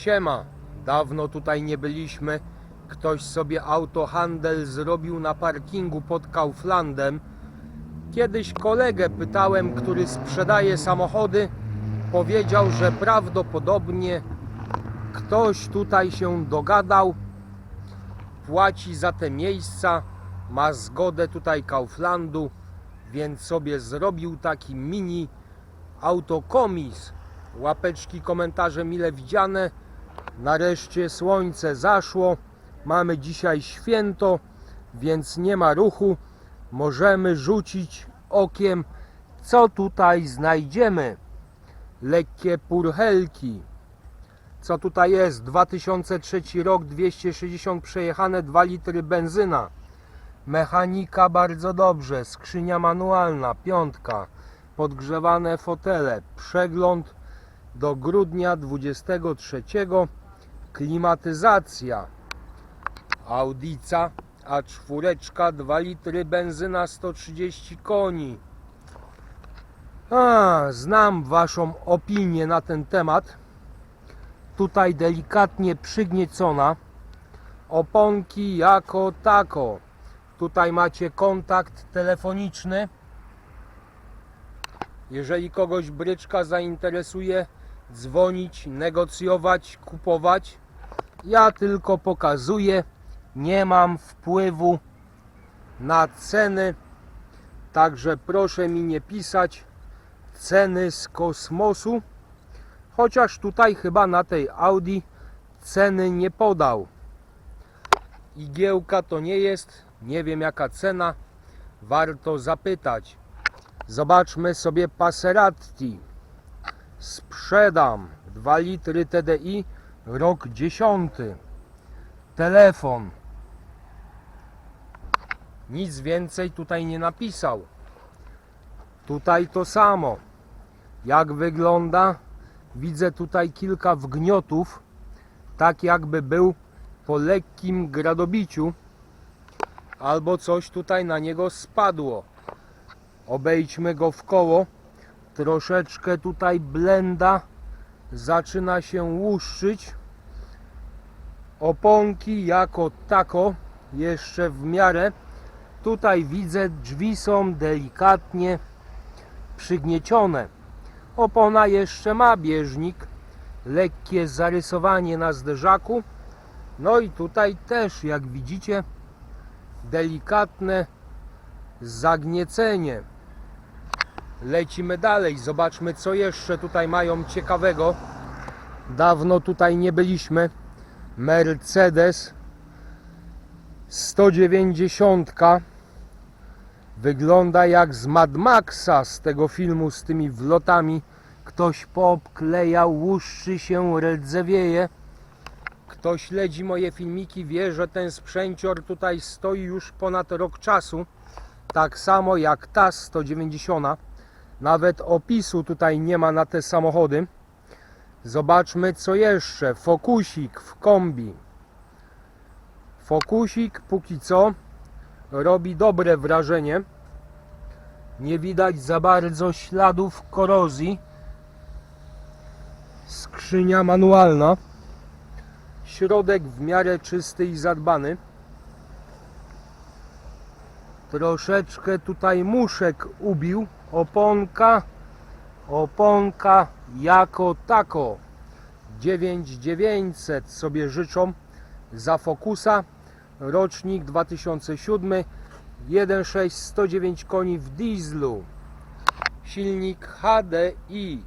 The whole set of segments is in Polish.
Siema, dawno tutaj nie byliśmy. Ktoś sobie autohandel zrobił na parkingu pod Kauflandem. Kiedyś kolegę pytałem, który sprzedaje samochody. Powiedział, że prawdopodobnie ktoś tutaj się dogadał, płaci za te miejsca, ma zgodę tutaj Kauflandu, więc sobie zrobił taki mini autokomis. Łapeczki, komentarze mile widziane. Nareszcie słońce zaszło. Mamy dzisiaj święto, więc nie ma ruchu. Możemy rzucić okiem, co tutaj znajdziemy. Lekkie purchelki. Co tutaj jest? 2003 rok, 260 przejechane, 2 litry benzyna. Mechanika bardzo dobrze, skrzynia manualna, piątka, podgrzewane fotele, przegląd do grudnia 23, klimatyzacja, Audica A4, 2 litry benzyna, 130 koni. A, znam Waszą opinię na ten temat. Tutaj delikatnie przygniecona. Oponki jako tako. Tutaj macie kontakt telefoniczny. Jeżeli kogoś bryczka zainteresuje, dzwonić, negocjować, kupować. Ja tylko pokazuję, nie mam wpływu na ceny, także proszę mi nie pisać ceny z kosmosu, chociaż tutaj chyba na tej Audi ceny nie podał. Igiełka to nie jest, nie wiem jaka cena, warto zapytać. Zobaczmy sobie Passeratti. Sprzedam 2 litry TDI, rok 10. Telefon. Nic więcej tutaj nie napisał. Tutaj to samo. Jak wygląda? Widzę tutaj kilka wgniotów, tak jakby był po lekkim gradobiciu, albo coś tutaj na niego spadło. Obejdźmy go w koło. Troszeczkę tutaj blenda zaczyna się łuszczyć. Oponki jako tako jeszcze w miarę. Tutaj widzę drzwi są delikatnie przygniecione. Opona jeszcze ma bieżnik, lekkie zarysowanie na zderzaku. No i tutaj też, jak widzicie, delikatne zagniecenie. Lecimy dalej, zobaczmy co jeszcze tutaj mają ciekawego. Dawno tutaj nie byliśmy. Mercedes 190 wygląda jak z Mad Maxa z tego filmu z tymi wlotami. Ktoś poobklejał, łuszczy się, rdzewieje. Kto śledzi moje filmiki wie, że ten sprzęcior tutaj stoi już ponad rok czasu. Tak samo jak ta 190. Nawet opisu tutaj nie ma na te samochody. Zobaczmy co jeszcze. Fokusik w kombi. Fokusik póki co robi dobre wrażenie. Nie widać za bardzo śladów korozji. Skrzynia manualna. Środek w miarę czysty i zadbany. Troszeczkę tutaj muszek ubił. Oponka. Oponka jako tako. 9900 sobie życzą za Focusa. Rocznik 2007. 1.6 109 koni w dieslu. Silnik HDI.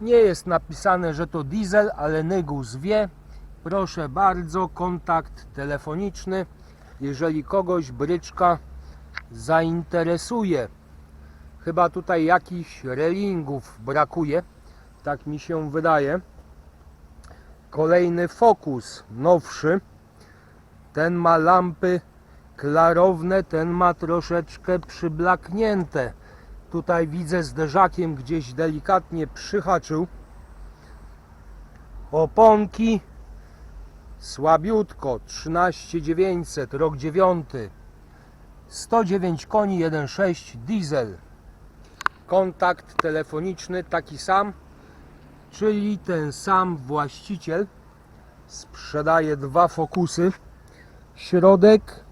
Nie jest napisane, że to diesel, ale Nygus wie. Proszę bardzo, kontakt telefoniczny. Jeżeli kogoś bryczka zainteresuje. Chyba tutaj jakichś relingów brakuje. Tak mi się wydaje. Kolejny Focus, nowszy. Ten ma lampy klarowne, ten ma troszeczkę przyblaknięte. Tutaj widzę zderzakiem gdzieś delikatnie przyhaczył. Oponki słabiutko 13900 rok 9 109 koni 1.6 diesel kontakt telefoniczny taki sam czyli ten sam właściciel sprzedaje dwa fokusy. Środek.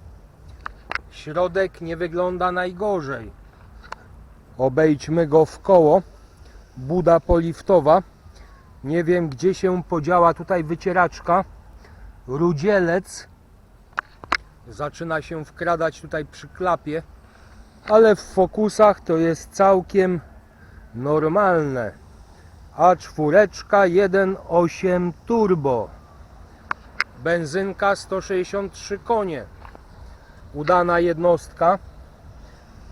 Środek nie wygląda najgorzej. Obejdźmy go w koło. Buda poliftowa. Nie wiem gdzie się podziała tutaj wycieraczka. Rudzielec. Zaczyna się wkradać tutaj przy klapie. Ale w fokusach to jest całkiem normalne. A4 1.8 turbo. Benzynka 163 konie. Udana jednostka.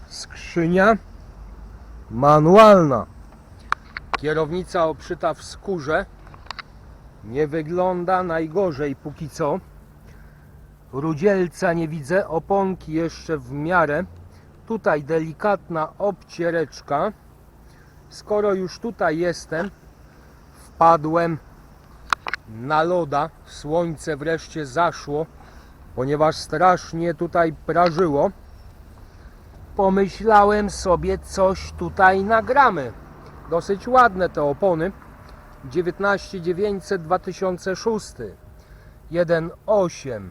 Skrzynia manualna. Kierownica obszyta w skórze. Nie wygląda najgorzej póki co. Rudzielca nie widzę, oponki jeszcze w miarę. Tutaj delikatna obciereczka. Skoro już tutaj jestem, wpadłem na loda. Słońce wreszcie zaszło, ponieważ strasznie tutaj prażyło. Pomyślałem sobie, coś tutaj nagramy. Dosyć ładne te opony. 19900 2006 1.8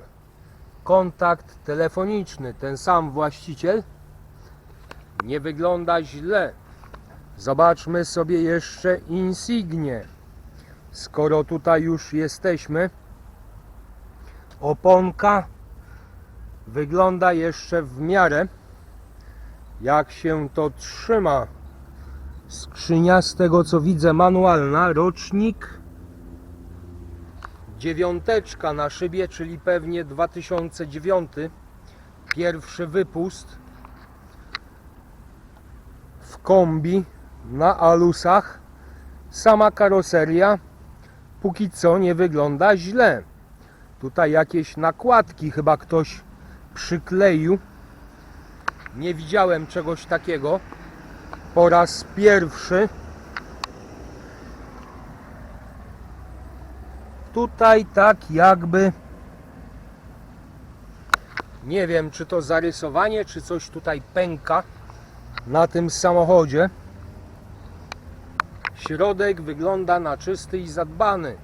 Kontakt telefoniczny, ten sam właściciel. Nie wygląda źle. Zobaczmy sobie jeszcze Insignie. Skoro tutaj już jesteśmy, oponka wygląda jeszcze w miarę. Jak się to trzyma? Skrzynia z tego co widzę manualna, rocznik dziewiąteczka na szybie, czyli pewnie 2009 pierwszy wypust kombi na alusach. Sama karoseria póki co nie wygląda źle. Tutaj jakieś nakładki chyba ktoś przykleił. Nie widziałem czegoś takiego. Po raz pierwszy. Tutaj tak jakby nie wiem czy to zarysowanie czy coś tutaj pęka na tym samochodzie środek wygląda na czysty i zadbany.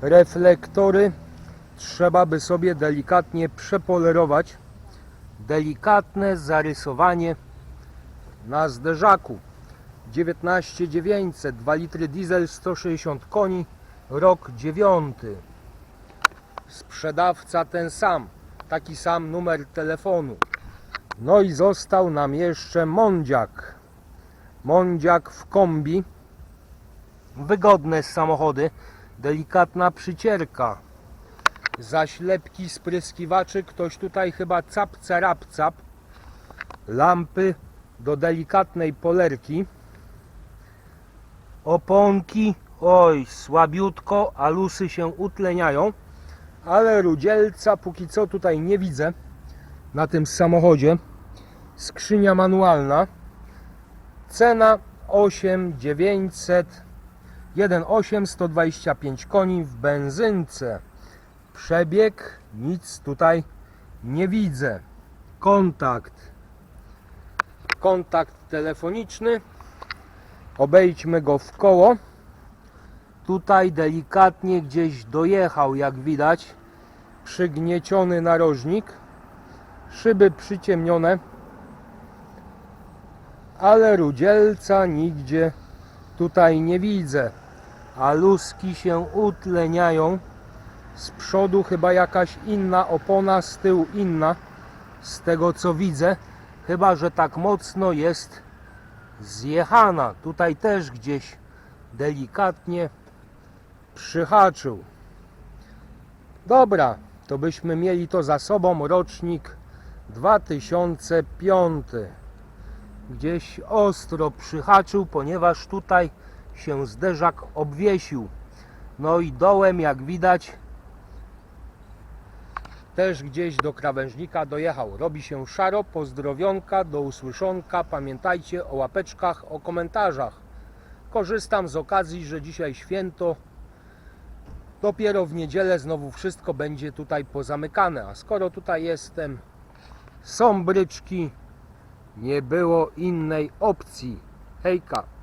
Reflektory trzeba by sobie delikatnie przepolerować. Delikatne zarysowanie na zderzaku. 19900 2 litry diesel 160 koni rok 9 sprzedawca ten sam taki sam numer telefonu no i został nam jeszcze Mondziak Mondziak w kombi. Wygodne samochody delikatna przycierka. Zaślepki spryskiwaczy ktoś tutaj chyba cap carap cap. Lampy do delikatnej polerki. Oponki oj słabiutko alusy się utleniają. Ale rudzielca póki co tutaj nie widzę na tym samochodzie skrzynia manualna. Cena 8900 1.8 125 koni w benzynce. Przebieg? Nic tutaj nie widzę. Kontakt. Kontakt telefoniczny. Obejdźmy go w koło. Tutaj delikatnie gdzieś dojechał jak widać przygnieciony narożnik. Szyby przyciemnione ale rudzielca nigdzie tutaj nie widzę. A luski się utleniają. Z przodu chyba jakaś inna opona z tyłu inna z tego co widzę. Chyba że tak mocno jest zjechana. Tutaj też gdzieś delikatnie przyhaczył. Dobra to byśmy mieli to za sobą rocznik 2005 gdzieś ostro przyhaczył ponieważ tutaj się zderzak obwiesił no i dołem jak widać też gdzieś do krawężnika dojechał. Robi się szaro, pozdrowionka, do usłyszonka. Pamiętajcie o łapeczkach, o komentarzach. Korzystam z okazji, że dzisiaj święto. Dopiero w niedzielę znowu wszystko będzie tutaj pozamykane. A skoro tutaj jestem, są bryczki, nie było innej opcji. Hejka!